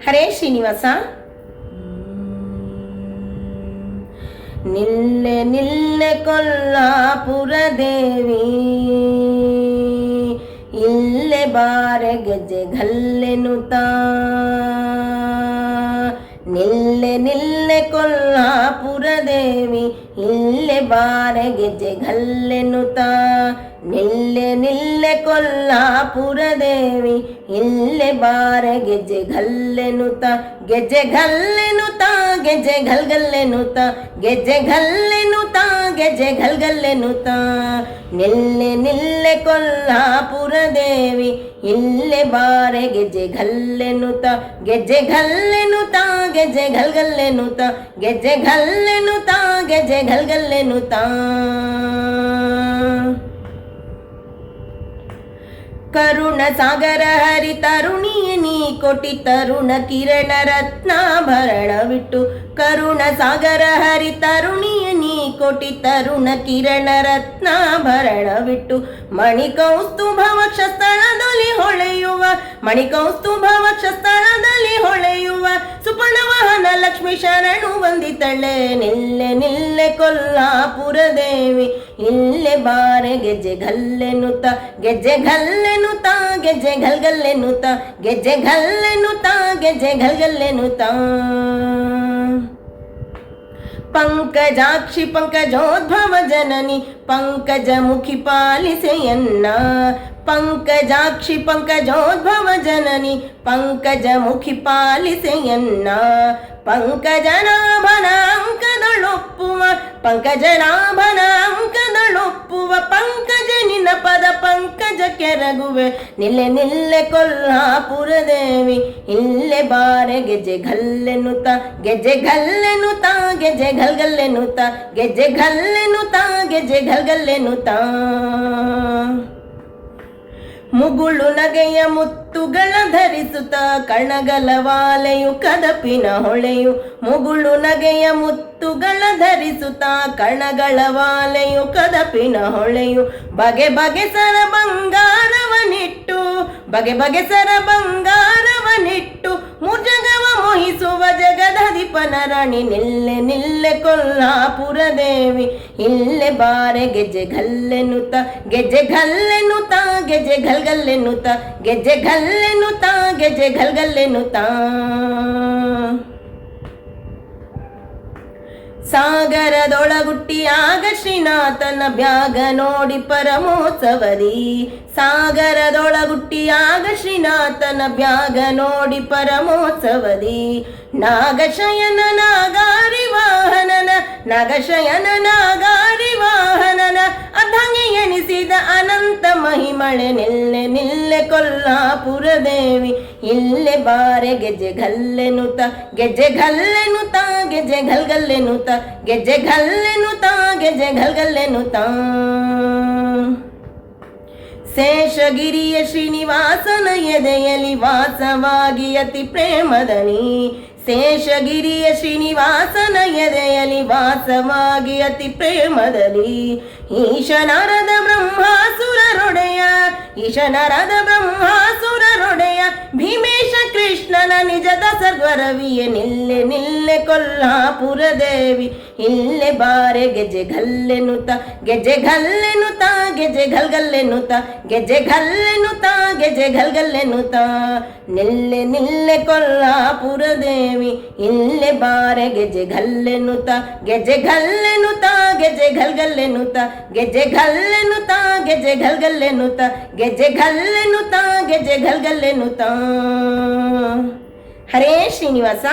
ಹರೇ ಶ್ರೀನಿವಾಸ ನಿಲ್ಲೆ ನಿಲ್ಲೆ ಕೊಲ್ಲಾಪುರ ದೇವಿ ಇಲ್ಲೆ ಬಾರೆ ಗೆಜ್ಜೆ ಗಲ್ಲೆನುತ ನಿಲ್ಲೆ ನಿಲ್ಲೆ ಕೊಲ್ಲಾಪುರ ದೇವಿ ಇಲ್ಲೆ ಬಾರೆ ಗೆಜ್ಜೆ ಗಲ್ಲೆನುತ ನಿಲ್ಲೆ ನಿಲ್ಲೆ ಕೊಲ್ಲಾಪುರ ದೇವಿ ಇಲ್ಲೆ ಬಾರೆ ಗೆಜ್ಜೆ ಗಲ್ಲೆನುತ ಗೆಜ್ಜೆ ಗಲ್ಲೆನುತ ಗೆಜ್ಜೆ ಗಲ್ಗಲ್ಲೆನುತ ಗೆಜ್ಜೆ ಗಲ್ಲೆನುತ ಗೆಜ್ಜೆ ಗಲ್ಗಲ್ಲೆನುತ ನಿಲ್ಲೆ ನಿಲ್ಲೆ ಕೊಲ್ಲಾಪುರ ದೇವಿ ಇಲ್ಲೆ ಬಾರೆ ಗೆಜ್ಜೆ ಗಲ್ಲೆನುತ ಗೆಜ್ಜೆ ಗಲ್ಲೆನುತ ಗೆಜ್ಜೆ ಗಲ್ಗಲ್ಲೆನುತ ಗೆಜ್ಜೆ ಗಲ್ಲೆನುತ ಗೆಜ್ಜೆ ಗಲ್ಗಲ್ಲೆನುತ ಕರುಣ ಸಾಗರ ಹರಿ ತರುಣಿಯ ನೀ ಕೊಟಿ ತರುಣ ಕಿರಣ ರತ್ನಾಭರಣವಿಟ್ಟು ಕರುಣ ಸಾಗರ ಹರಿ ತರುಣಿಯ ನೀ ಕೊಟಿ ತರುಣ ಕಿರಣ ರತ್ನಾಭರಣವಿಟ್ಟು ಬಿಟ್ಟು ಕೌಸ್ತುಭ ವಕ್ಷ ಸ್ಥಳದಲ್ಲಿ ಹೊಳೆಯುವ ಮಣಿ ಕೌಸ್ತುಭ ವಕ್ಷ ಸ್ಥಳದಲ್ಲಿ ಹೊಳೆಯುವ ಸುಪರ್ಣ ವಾಹನ ಲಕ್ಷ್ಮೀ ಶರಣು ವಂದಿತಳೆ ನಿಲ್ಲೆ ನಿಲ್ಲೆ ಕೊಲ್ಲಾಪುರ ದೇವಿ, ಇಲ್ಲೆ ಬಾರೆ ಗೆಜ್ಜೆ ಗಲ್ಲೆನುತ ಗೆಜ್ಜೆ ಗಲ್ಲೆನುತ ಗೆಜ್ಜೆ ಗಲ್ಗಲ್ಲೆನುತ ಗೆಜ್ಜೆ ಗಲ್ಲೆನುತ ಗೆಜ್ಜೆ ಗಲ್ಗಲ್ಲೆನುತ పంకజాక్షి పంకజోద్భవ జనని పంకజముఖి పాలిసయన్న. పంకజాక్షి పంకజోద్భవ జనని పంకజముఖి పాలిసయన్న. పంకజనాభనాంకదళొప్పువ పంకజనాభనాంకదళొప్పు ಕೆರಗುವೆ ನಿಲ್ಲೆ ನಿಲ್ಲೆ ಕೊಲ್ಲಾಪುರ ದೇವಿ. ಇಲ್ಲೆ ಬಾರೆ ಗೆಜ್ಜೆ ಗಲ್ಲೆನುತ ಗೆಜ್ಜೆ ಗಲ್ಲೆನುತ ಗೆಜೆ ಗಲ್ಗಲ್ಲೆನುತ ಗೆಜೆ ಗಲ್ಲೆನುತ ಗೆಜ್ಜೆ ಗಲ್ಗಲ್ಲೆನುತ ಮುಗುಳು ನಗೆಯ ಮುತ್ತುಗಳ ಧರಿಸುತ್ತ ಕಣಗಲ ವಾಲೆಯು ಕದಪಿನ ಹೊಳೆಯು. ಮುಗುಳು ನಗೆಯ ಮುತ್ತುಗಳ ಧರಿಸುತ್ತ ಕಣಗಳ ವಾಲೆಯು ಕದಪಿನ ಹೊಳೆಯು. ಬಗೆ ಬಗೆ ಸರ ಬಂಗಾರವನಿಟ್ಟು ಬಗೆ ಬಗೆ ಸರ ಬಂಗಾರವನಿಟ್ಟು ಮುಜಗವ ಮೋಹಿಸುವ ಜಗದಧಿಪನ ರಾಣಿ ನಿಲ್ಲೆ ನಿಲ್ಲೆ ಕೊಲ್ಲಾಪುರ ದೇವಿ, ಇಲ್ಲೆ ಬಾರೆ ಗೆಜ್ಜೆ ಗಲ್ಲೆನುತ ಗೆಜ್ಜೆ ಗಲ್ಲೆನುತ ಗೆಜೆ ಗಲ್ಗಲ್ಲೆನುತ ಗೆಜ್ಜೆ ಗಲ್ಲೆನುತ ಗೆಜ್ಜೆ ಗಲ್ಗಲ್ಲೆನುತ ಸಾಗರದೊಳಗುಟ್ಟಿಯಾಗ ಶ್ರೀನಾಥನ ಬ್ಯಾಗ ನೋಡಿ ಪರಮೋತ್ಸವದಿ ಸಾಗರದೊಳಗುಟ್ಟಿಯಾಗ ಶ್ರೀನಾಥನ ಬ್ಯಾಗ ನೋಡಿ ಪರಮೋತ್ಸವದಿ ನಾಗಶಯನ ನಾಗಾರಿ ವಾಹನನ, ನಾಗಶಯನ ನಾಗಾರಿ ವಾಹನನ ಅರ್ಧಂಗಿ ಎಣಿಸಿದ ಅನಂತ ಮಹಿಮಳೆ ನಿಲ್ಲೆ ನಿಲ್ಲೆ ಕೊಲ್ಲಾಪುರ ದೇವಿ ಇಲ್ಲೆ ಬಾರೆ ಗೆಜ್ಜೆ ಗಲ್ಲೆನುತ ಗೆಜೆ ಗಲ್ಲೆನುತ ಗೆಜೆ ಗಲ್ಗಲ್ಲೆನುತ ತ ಗಲ್ಲೆನುತ ಘಲ್ಗಲ್ಲೆನು ಗಲ್ಗಲ್ಲೆನುತ ಶೇಷಗಿರಿಯ ಶ್ರೀನಿವಾಸನ ಎದೆಯಲ್ಲಿ ವಾಸವಾಗಿ ಅತಿ ಪ್ರೇಮದನಿ ಶೇಷಗಿರಿಯ ಶ್ರೀನಿವಾಸನ ಎದೆಯಲ್ಲಿ ವಾಸವಾಗಿ ಅತಿ ಪ್ರೇಮದಲ್ಲಿ ಈಶನರದ ಬ್ರಹ್ಮಾಸುರರೊಡೆಯ ಈಶನರದ ಬ್ರಹ್ಮಾಸುರರೊಡೆಯ ಭೀಮೇಶ ಕೃಷ್ಣನ ನಿಜದ ಸರ್ವರವಿಯ ನಿಲ್ಲೆ ನಿಲ್ಲೆ. ಕೊಲ್ಲಾಪುರ ದೇವಿ, ಇಲ್ಲೆ ಬಾರೆ ಗೆಜ್ಜೆ ಗಲ್ಲೆನುತ ಘಲ್ಗಲ್ಲೆನು ಗಲ್ಲೆನುತ ಗೆಜೆ ಗಲ್ಗಲ್ಲೆನುತ ತ ಗಲ್ಲೆನುತ ಘಲ್ಗಲ್ಲೆನು ಗಲ್ಗಲ್ಲೆನುತ ನಿಲ್ಲೆ ನಿಲ್ಲೆ ಕೊಲ್ಲಾಪುರ ದೇವಿ, ಇಲ್ಲೆ ಬಾರೆ ಗೆಜ್ಜೆ ಗಲ್ಲೆನುತ ಗೆಜೆ ಗಲ್ಲೆನುತ ತ ಗಲ್ಗಲ್ಲೆನುತ ಘಲ್ಗಲ್ಲೆನು ಗಲ್ಲೆನುತ ಗೆಜೆ ಗಲ್ಗಲ್ಲೆನುತ ತ ಗಲ್ಲೆನುತ ಘಲ್ಗಲ್ಲೆನು ಗಲ್ಗಲ್ಲೆನುತ ಹರೇ ಶ್ರೀನಿವಾಸ.